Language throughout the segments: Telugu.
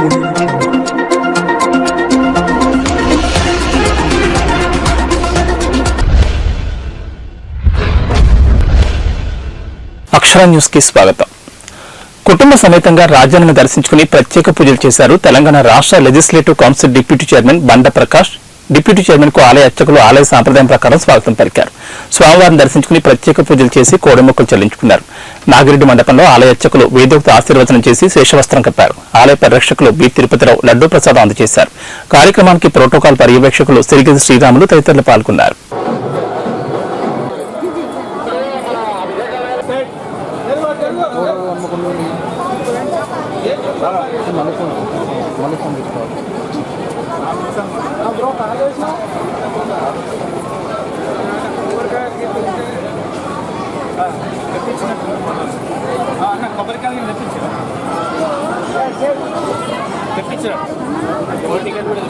అక్షర న్యూస్కి స్వాగతం. కుటుంబ సమేతంగా రాజ్యాన్ని దర్శించుకుని ప్రత్యేక పూజలు చేశారు తెలంగాణ రాష్ట్ర లెజిస్లేటివ్ కౌన్సిల్ డిప్యూటీ చైర్మన్ బండ ప్రకాష్. డిప్యూటీ చైర్మన్కు ఆలయ అర్చకులు ఆలయ సాంప్రదాయం ప్రకారం స్వాగతం పలికారు. స్వామివారిని దర్శించుకుని ప్రత్యేక పూజలు చేసి కోడెమొక్కలు చెల్లించుకున్నారు. నాగిరెడ్డి మండపంలో ఆలయ అర్చకులు వేదోక్త ఆశీర్వచనం చేసి శేషవస్త్రం కప్పారు. ఆలయ పరిరక్షకులు బి తిరుపతిరావు లడ్డూ ప్రసాదం అందజేశారు. కార్యక్రమానికి ప్రోటోకాల్ పర్యవేక్షకులు సిరిగిరి శ్రీరాములు తదితరులు పాల్గొన్నారు. అన్న కొబ్బరికాయలు. తెప్పించారు తెప్పించారు టికెట్ కూడా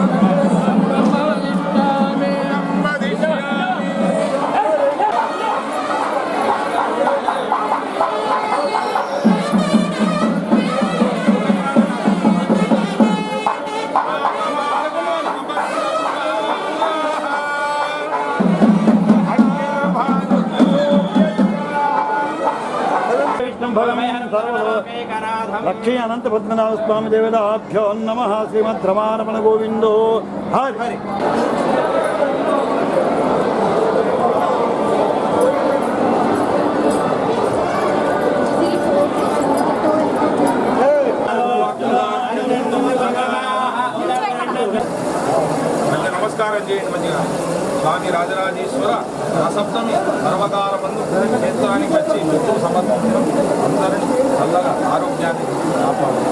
Thank you. భగమేహం లక్ష్మీ అనంత పద్మనాభ స్వామి దేవతాభ్యో నమ శ్రీమద్ రమారమణ గోవిందో హరి హరి నమస్కారం చేయండి మంచిగా. స్వామి రాజరాజేశ్వర సప్తమి సర్వకాల బంధు క్షేత్రానికి వచ్చి. మృత్యు సమర్థం आरोग्यादिकं प्राप्नोति